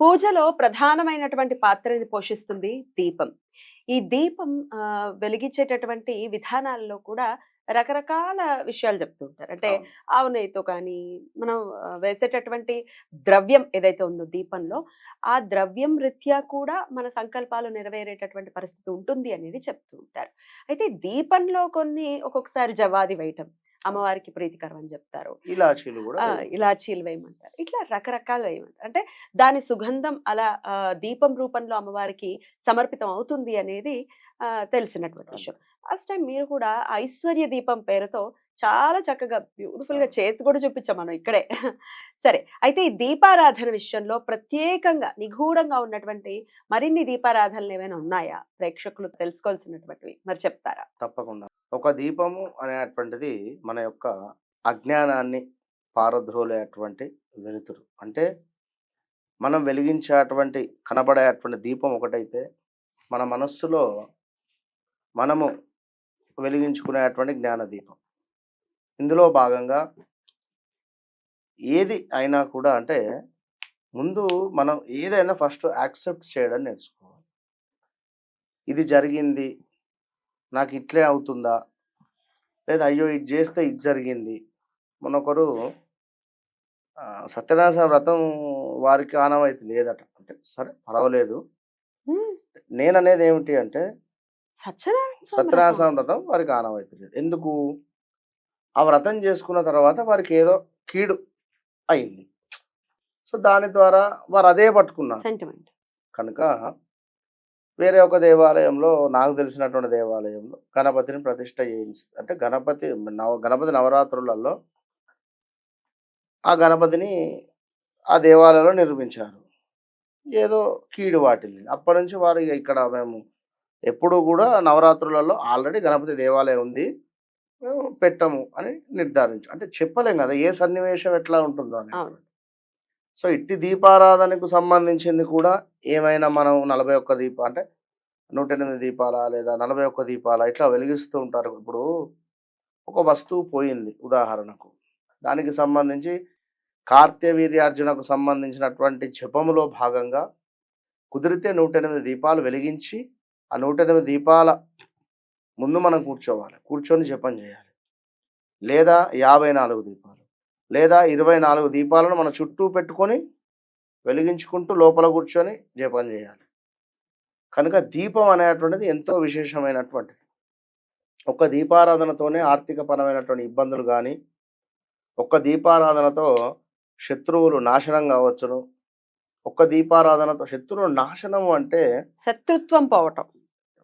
పూజలో ప్రధానమైనటువంటి పాత్రని పోషిస్తుంది దీపం. ఈ దీపం వెలిగించేటటువంటి విధానాల్లో కూడా రకరకాల విషయాలు చెప్తూ ఉంటారు. అంటే అవును. ఆవు నెయ్యితో కానీ మనం వేసేటటువంటి ద్రవ్యం ఏదైతే ఉందో దీపంలో ఆ ద్రవ్యం రీత్యా కూడా మన సంకల్పాలు నెరవేరేటటువంటి పరిస్థితి ఉంటుంది అనేది చెప్తూ ఉంటారు. అయితే దీపంలో కొన్ని ఒక్కొక్కసారి జవాది వేయటం అమ్మవారికి ప్రీతికరం అని చెప్తారు. ఇలాచీలు కూడా. ఇలాచీలు వేయమంటారు. ఇట్లా రకరకాలు వేయమంటారు. అంటే దాని సుగంధం అలా దీపం రూపంలో అమ్మవారికి సమర్పితం అవుతుంది అనేది తెలిసినటువంటి. విషయం. ఫస్ట్ టైం మీరు కూడా ఐశ్వర్య దీపం పేరుతో చాలా చక్కగా బ్యూటిఫుల్గా. చేసి కూడా చూపించాం మనం ఇక్కడే. సరే అయితే ఈ దీపారాధన విషయంలో ప్రత్యేకంగా నిగూఢంగా ఉన్నటువంటి మరిన్ని దీపారాధనలు ఏమైనా ఉన్నాయా? ప్రేక్షకులు తెలుసుకోవాల్సినటువంటివి మరి చెప్తారా? తప్పకుండా. ఒక దీపము అనేటువంటిది మన యొక్క అజ్ఞానాన్ని పారద్రోలేటువంటి వెలుతురు. అంటే మనం వెలిగించేటువంటి కనబడేటువంటి దీపం ఒకటైతే మన మనస్సులో మనము వెలిగించుకునేటువంటి జ్ఞాన దీపం. ఇందులో భాగంగా ఏది అయినా కూడా అంటే ముందు మనం ఏదైనా ఫస్ట్ యాక్సెప్ట్ చేయడం నేర్చుకోవాలి. ఇది జరిగింది నాకు ఇట్లే అవుతుందా? లేదా అయ్యో ఇది చేస్తే ఇది జరిగింది. మొన్నొకరు ఆ, సత్యనారాయణ వ్రతం వారికి ఆనవాయితీ లేదట. అంటే సరే పర్వాలేదు. నేను అనేది ఏమిటి అంటే సత్యనారాయణ వ్రతం. వారికి ఆనవాయితీ లేదు. ఎందుకు? ఆ వ్రతం చేసుకున్న తర్వాత వారికి ఏదో కీడు అయింది. సో దాని ద్వారా వారు అదే పట్టుకున్నారు. కనుక వేరే ఒక దేవాలయంలో నాకు తెలిసినటువంటి దేవాలయంలో గణపతిని ప్రతిష్ట చేయించు అంటే గణపతి నవ గణపతి నవరాత్రులలో ఆ గణపతిని ఆ దేవాలయంలో నిర్మించారు. ఏదో కీడు వాటిల్లి అప్పటి నుంచి వారు ఇక్కడ మేము ఎప్పుడూ కూడా నవరాత్రులలో ఆల్రెడీ గణపతి దేవాలయం ఉంది మేము పెట్టము అని నిర్ధారించు అంటే చెప్పలేం కదా ఏ సన్నివేశం ఎట్లా ఉంటుందో అని సో ఇట్టి దీపారాధనకు సంబంధించింది కూడా ఏమైనా మనం నలభై ఒక్క దీప అంటే నూట ఎనిమిది దీపాల లేదా నలభై ఒక్క దీపాల ఇట్లా వెలిగిస్తూ ఉంటారు. ఇప్పుడు ఒక వస్తువు పోయింది ఉదాహరణకు. దానికి సంబంధించి కార్తీవీర్యార్జునకు సంబంధించినటువంటి జపములో భాగంగా కుదిరితే నూట ఎనిమిది దీపాలు వెలిగించి ఆ నూట ఎనిమిది దీపాల ముందు మనం కూర్చోవాలి. కూర్చొని జపం చేయాలి. లేదా యాభై నాలుగు దీపాలు. లేదా ఇరవై నాలుగు దీపాలను మన చుట్టూ పెట్టుకొని వెలిగించుకుంటూ లోపల కూర్చొని జపం చేయాలి. కనుక దీపం అనేటువంటిది ఎంతో విశేషమైనటువంటిది. ఒక్క దీపారాధనతోనే ఆర్థికపరమైనటువంటి ఇబ్బందులు కానీ ఒక్క దీపారాధనతో శత్రువులు నాశనం కావచ్చును. ఒక్క దీపారాధనతో శత్రువులు నాశనం అంటే శత్రుత్వం పోవటం.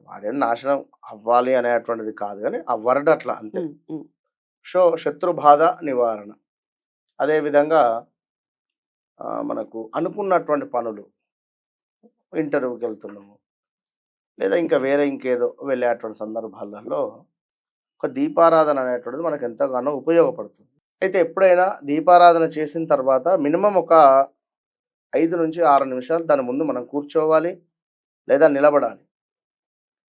వాడేం నాశనం అవ్వాలి అనేటువంటిది కాదు కానీ ఆ వర్డ్ అట్లా అంతే. సో శత్రు బాధ నివారణ. అదేవిధంగా మనకు అనుకున్నటువంటి పనులు ఇంటర్వ్యూకి వెళ్తున్నాము. లేదా ఇంకా వేరే ఇంకేదో వెళ్ళేటువంటి సందర్భాలలో ఒక దీపారాధన అనేటువంటిది మనకు ఎంతగానో ఉపయోగపడుతుంది. అయితే ఎప్పుడైనా దీపారాధన చేసిన తర్వాత మినిమం ఒక ఐదు నుంచి ఆరు నిమిషాలు దాని ముందు మనం కూర్చోవాలి లేదా నిలబడాలి.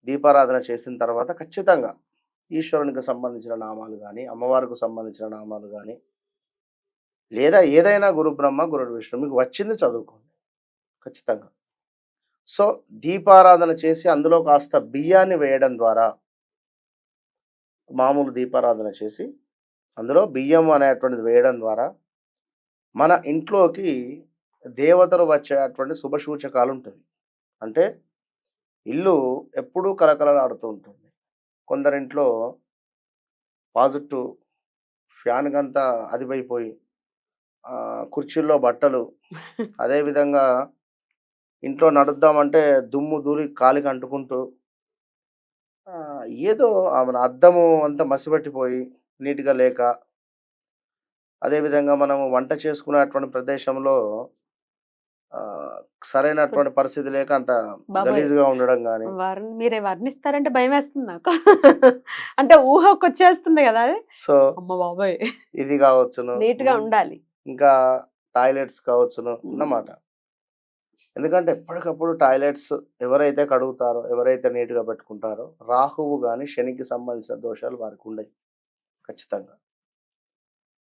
దీపారాధన చేసిన తర్వాత ఖచ్చితంగా ఈశ్వరునికి సంబంధించిన నామాలు కానీ అమ్మవారికి సంబంధించిన నామాలు కానీ లేదా ఏదైనా గురు బ్రహ్మ గురు విష్ణు మీకు వచ్చింది చదువుకోండి. ఖచ్చితంగా. సో దీపారాధన చేసి అందులో కాస్త బియ్యాన్ని వేయడం ద్వారా మామూలు దీపారాధన చేసి అందులో బియ్యం అనేటువంటిది వేయడం ద్వారా మన ఇంట్లోకి దేవతలు వచ్చేటువంటి శుభ సూచకాలు అంటే ఇల్లు ఎప్పుడూ కలకలలాడుతూ ఉంటుంది. కొందరింట్లో పాజిటివ్ ఫ్యాన్కంతా అదిపోయిపోయి కుర్చీల్లో బట్టలు. అదేవిధంగా ఇంట్లో నడుద్దామంటే దుమ్ము దూరి కాలికి అంటుకుంటూ ఏదో ఆమె అద్దము అంతా మసిపెట్టిపోయి నీట్గా లేక అదేవిధంగా మనము వంట చేసుకునేటువంటి ప్రదేశంలో ఆ, సరైనటువంటి పరిస్థితి లేక అంత గలీజ్గా ఉండడం కానీ మీరే వర్ణిస్తారంటే భయం వేస్తుంది నాకు అంటే ఊహకు వచ్చేస్తుంది కదా సో అమ్మ బాబాయ్! ఇది కావచ్చును. నీట్గా ఉండాలి. ఇంకా టాయిలెట్స్ కావచ్చును అన్నమాట. ఎందుకంటే ఎప్పటికప్పుడు టాయిలెట్స్ ఎవరైతే కడుగుతారో ఎవరైతే నీట్గా పెట్టుకుంటారో రాహువు కానీ శనికి సంబంధించిన దోషాలు వారికి ఉండవు ఖచ్చితంగా.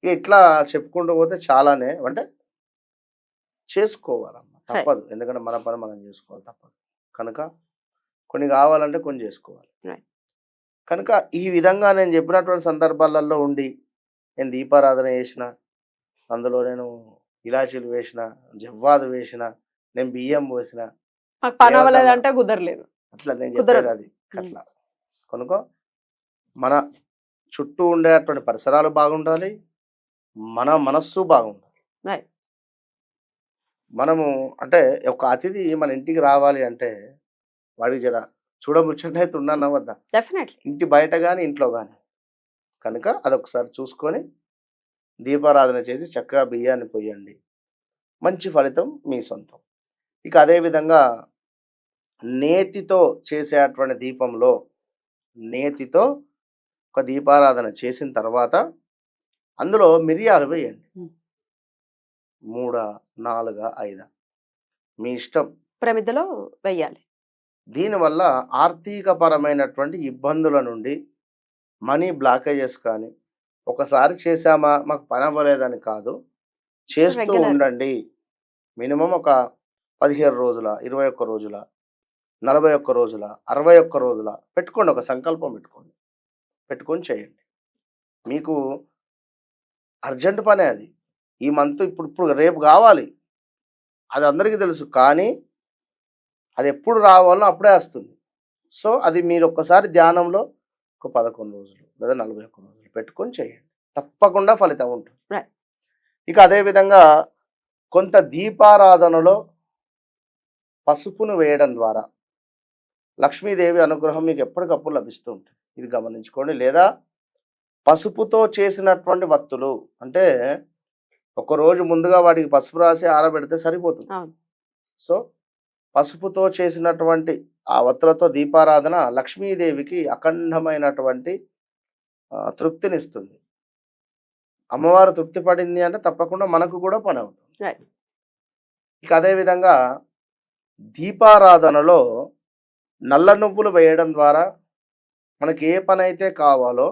ఇట్లా చెప్పుకుంటూ పోతే చాలానే అంటే చేసుకోవాలమ్మ తప్పదు. ఎందుకంటే మన పని మనం చేసుకోవాలి తప్పదు. కనుక కొన్ని కావాలంటే కొన్ని చేసుకోవాలి. కనుక ఈ విధంగా నేను చెప్పినటువంటి సందర్భాలలో ఉండి నేను దీపారాధన చేసిన అందులో నేను ఇలాచీలు వేసిన జవ్వాదు వేసిన నేను బియ్యం పోసిన పని అవ్వలేదంటే కుదరలేదు. అట్లా నేను. చెప్పేది అది అట్లా. కనుక. మన చుట్టూ ఉండేటువంటి పరిసరాలు బాగుండాలి. మన మనస్సు బాగుండాలి. మనము అంటే ఒక అతిథి మన ఇంటికి రావాలి అంటే వాడికి జర చూడముచ్చటైతే ఉన్నాను వద్దా డెఫినెట్లీ ఇంటి బయట కానీ ఇంట్లో కానీ కనుక అదొకసారి చూసుకొని దీపారాధన చేసి చక్కగా బియ్యాన్ని పొయ్యండి. మంచి ఫలితం మీ సొంతం. ఇక అదేవిధంగా నేతితో చేసేటువంటి దీపంలో నేతితో ఒక దీపారాధన చేసిన తర్వాత అందులో మిరియాలు వేయండి. మూడా నాలుగా ఐదా. మీ ఇష్టం. ప్రమిదలో వెయ్యాలి దీనివల్ల ఆర్థికపరమైనటువంటి ఇబ్బందుల నుండి మనీ బ్లాకేజెస్ కానీ ఒకసారి చేశామా? మాకు పని అవ్వలేదని కాదు. చేస్తూ Regular. ఉండండి. మినిమం ఒక పదిహేను రోజుల ఇరవై ఒక్క రోజుల నలభై ఒక్క రోజుల అరవై ఒక్క రోజుల పెట్టుకోండి. ఒక సంకల్పం పెట్టుకోండి. పెట్టుకొని చేయండి. మీకు అర్జెంట్ పనే అది. ఈ మంత్ ఇప్పుడు ఇప్పుడు రేపు కావాలి. అది అందరికీ తెలుసు కానీ అది ఎప్పుడు రావాలో అప్పుడే వస్తుంది. సో అది మీరు ఒక్కసారి ధ్యానంలో ఒక పదకొండు రోజులు లేదా నలభై ఒక్క రోజులు పెట్టుకొని చేయండి. తప్పకుండా ఫలితం ఉంటుంది. ఇక అదేవిధంగా కొంత దీపారాధనలో పసుపును వేయడం ద్వారా లక్ష్మీదేవి అనుగ్రహం మీకు ఎప్పటికప్పుడు లభిస్తూ ఉంటుంది. ఇది గమనించుకోండి. లేదా పసుపుతో చేసినటువంటి వత్తులు అంటే ఒక రోజు ముందుగా వాటికి పసుపు రాసి ఆరబెడితే సరిపోతుంది. సో పసుపుతో చేసినటువంటి ఆ వత్తులతో దీపారాధన లక్ష్మీదేవికి అఖండమైనటువంటి తృప్తినిస్తుంది. అమ్మవారు తృప్తి పడింది అంటే తప్పకుండా మనకు కూడా పని అవుతుంది. ఇక అదేవిధంగా దీపారాధనలో నల్ల నువ్వులు వేయడం ద్వారా మనకి ఏ పని అయితే కావాలో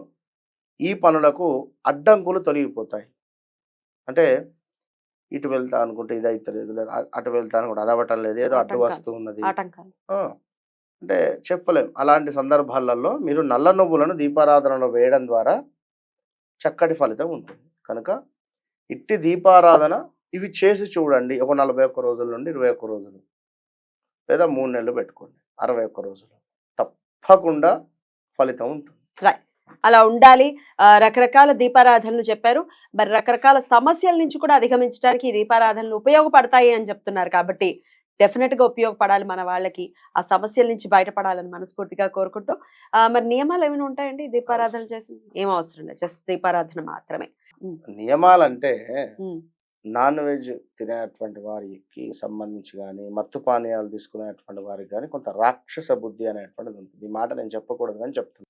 ఈ పనులకు అడ్డంకులు తొలగిపోతాయి. అంటే ఇటు వెళ్తా అనుకుంటే ఇది అవుతలేదు లేదా అటు వెళ్తా అనుకుంటే అది అవ్వటం లేదు ఏదో అడ్డు ఆటంకాలు. వస్తూ ఉన్నది అంటే చెప్పలేం. అలాంటి సందర్భాలలో మీరు నల్ల నువ్వులను దీపారాధనలో వేయడం ద్వారా చక్కటి ఫలితం ఉంటుంది. కనుక ఇట్టి దీపారాధన ఇవి చేసి చూడండి. ఒక నలభై ఒక్క రోజుల నుండి ఇరవై ఒక్క రోజులు లేదా మూడు నెలలు పెట్టుకోండి. అరవై ఒక్క రోజులు. తప్పకుండా ఫలితం ఉంటుంది. అలా ఉండాలి. ఆ, రకరకాల దీపారాధనలు చెప్పారు. మరి రకరకాల సమస్యల నుంచి కూడా అధిగమించడానికి ఈ దీపారాధనలు ఉపయోగపడతాయి అని చెప్తున్నారు కాబట్టి డెఫినెట్గా ఉపయోగపడాలి మన వాళ్ళకి ఆ సమస్యల నుంచి బయటపడాలని మనస్ఫూర్తిగా కోరుకుంటూ మరి నియమాలు ఏమైనా ఉంటాయండి దీపారాధన చేసి? ఏం అవసరం లేదు జస్ట్ దీపారాధన మాత్రమే. నియమాలంటే నాన్ వెజ్ తినేటువంటి వారికి సంబంధించి కానీ మత్తు పానీయాలు తీసుకునేటువంటి వారికి కానీ కొంత రాక్షస బుద్ధి అనేటువంటిది ఉంటుంది. ఈ మాట నేను చెప్పకూడదు కానీ చెప్తున్నాను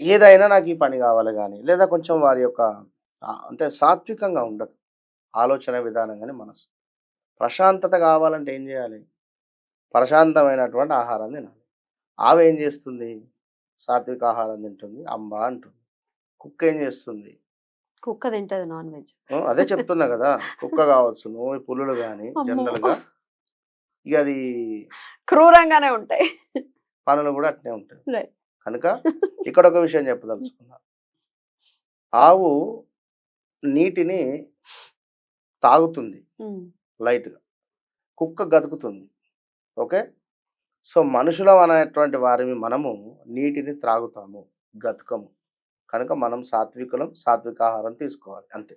ఏదైనా నాకు ఈ పని కావాలి కానీ లేదా కొంచెం వారి యొక్క అంటే సాత్వికంగా ఉండదు. ఆలోచన విధానం కానీ మనసు. ప్రశాంతత కావాలంటే ఏం చేయాలి? ప్రశాంతమైనటువంటి ఆహారం తినాలి. ఆమె ఏం చేస్తుంది? సాత్విక ఆహారం తింటుంది అంబ అంటుంది. కుక్క ఏం చేస్తుంది? కుక్క తింటది నాన్ వెజ్. అదే చెప్తున్నా కదా! కుక్క కావచ్చు నువ్వు పులులు కానీ. జనరల్గా ఇక అది క్రూరంగానే ఉంటాయి. పనులు కూడా అట్నే ఉంటాయి. కనుక ఇక్కడ ఒక విషయం చెప్పదలుచుకున్నా. ఆవు నీటిని తాగుతుంది. లైట్గా. కుక్క గతుకుతుంది. ఓకే? సో మనుషులం అనేటువంటి వారిని మనము నీటిని త్రాగుతాము. గతుకము. కనుక మనం సాత్వికులం సాత్విక ఆహారం తీసుకోవాలి. అంతే.